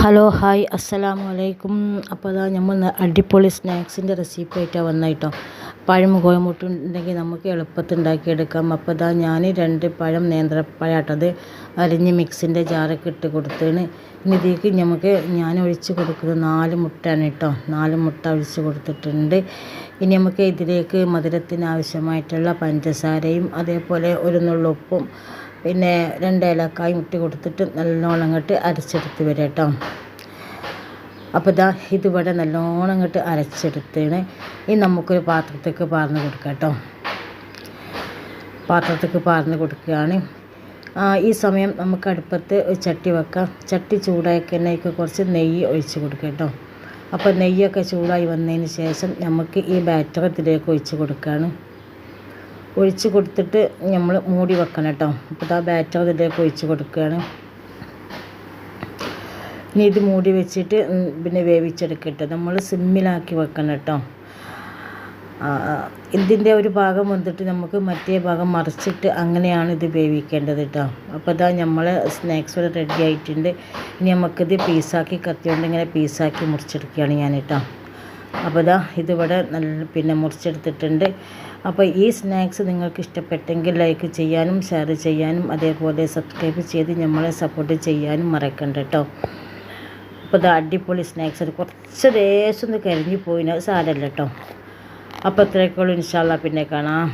Hello hi അസ്സലാമു അലൈക്കും. അപ്പോൾ അതാ നമ്മൾ അടിപൊളി സ്നാക്സിന്റെ റെസിപ്പി ആയിട്ടാണ് കേട്ടോ പഴം കോയമുട്ടുണ്ടെങ്കിൽ നമുക്ക് എളുപ്പത്തിൽ ഉണ്ടാക്കിയെടുക്കാം അപ്പോൾ അതാ ഞാൻ രണ്ട് പഴം നേന്ത്രപ്പഴാട്ടത് അരിഞ്ഞ് മിക്സിന്റെ ജാറൊക്കെ ഇട്ട് കൊടുത്തേണ് ഇനി ഇതിലേക്ക് നമുക്ക് ഞാൻ ഒഴിച്ച് കൊടുക്കുന്നത് നാല് മുട്ടയാണ് കേട്ടോ. നാല് മുട്ട ഒഴിച്ച് കൊടുത്തിട്ടുണ്ട്. ഇനി നമുക്ക് ഇതിലേക്ക് മധുരത്തിന് ആവശ്യമായിട്ടുള്ള പഞ്ചസാരയും അതേപോലെ ഒരു നുള്ളുപ്പും പിന്നെ രണ്ട് ഏലക്കായും ഇട്ട് കൊടുത്തിട്ട് നല്ലോണം അങ്ങോട്ട് അരച്ചെടുത്ത് വരാം കേട്ടോ. അപ്പോൾ ഇതാ ഇതിവിടെ നല്ലോണം അങ്ങോട്ട് അരച്ചെടുത്തേണ്. ഇനി നമുക്കൊരു പാത്രത്തേക്ക് പാർന്ന് കൊടുക്കാം കേട്ടോ. പാത്രത്തേക്ക് പാർന്ന് കൊടുക്കുകയാണ്. ഈ സമയം നമുക്ക് അടുപ്പത്ത് ചട്ടി വെക്കാം. ചട്ടി ചൂടാക്കിയതിനേക്ക് കുറച്ച് നെയ്യ് ഒഴിച്ച് കൊടുക്കാം കേട്ടോ. അപ്പോൾ നെയ്യൊക്കെ ചൂടായി വന്നതിന് ശേഷം നമുക്ക് ഈ ബാറ്റർ ഇതിലേക്ക് ഒഴിച്ച് കൊടുക്കുകയാണ്. ഒഴിച്ച് കൊടുത്തിട്ട് നമ്മൾ മൂടി വെക്കണം കേട്ടോ. അപ്പോൾ ആ ബാറ്റർ ഇതിലേക്ക് ഒഴിച്ച് കൊടുക്കുകയാണ്. ഇനി ഇത് മൂടി വെച്ചിട്ട് പിന്നെ വേവിച്ചെടുക്കട്ടെ നമ്മൾ സിമ്മിലാക്കി വെക്കണം കേട്ടോ. ഇതിന്റെ ഒരു ഭാഗം വന്നിട്ട് നമുക്ക് മറ്റേ ഭാഗം മറിച്ചിട്ട് അങ്ങനെയാണ് ഇത് വേവിക്കേണ്ടത് കേട്ടോ. അപ്പോൾ ഇതാ നമ്മൾ സ്നാക്സ് ഇവിടെ റെഡി ആയിട്ടുണ്ട്. ഇനി നമുക്കിത് പീസാക്കി കത്തിയോണ്ട് ഇങ്ങനെ പീസാക്കി മുറിച്ചെടുക്കുകയാണ് ഞാൻ കേട്ടോ. അപ്പോൾ ഇതാ ഇതിവിടെ നല്ല പിന്നെ മുറിച്ചെടുത്തിട്ടുണ്ട്. അപ്പോൾ ഈ സ്നാക്സ് നിങ്ങൾക്ക് ഇഷ്ടപ്പെട്ടെങ്കിൽ ലൈക്ക് ചെയ്യാനും ഷെയർ ചെയ്യാനും അതേപോലെ സബ്സ്ക്രൈബ് ചെയ്ത് നമ്മളെ സപ്പോർട്ട് ചെയ്യാനും മറക്കണ്ട കേട്ടോ. അപ്പോൾ ഇത് അടിപൊളി സ്നാക്സ്. ആണ് കുറച്ച് ദേശം ഒന്ന് കരിഞ്ഞു പോയിന്. അത് സാരമല്ല കേട്ടോ. അപ്പോൾ ഇത്രയൊക്കെ ഉള്ളൂ. ഇൻഷാല്ല പിന്നെ കാണാം.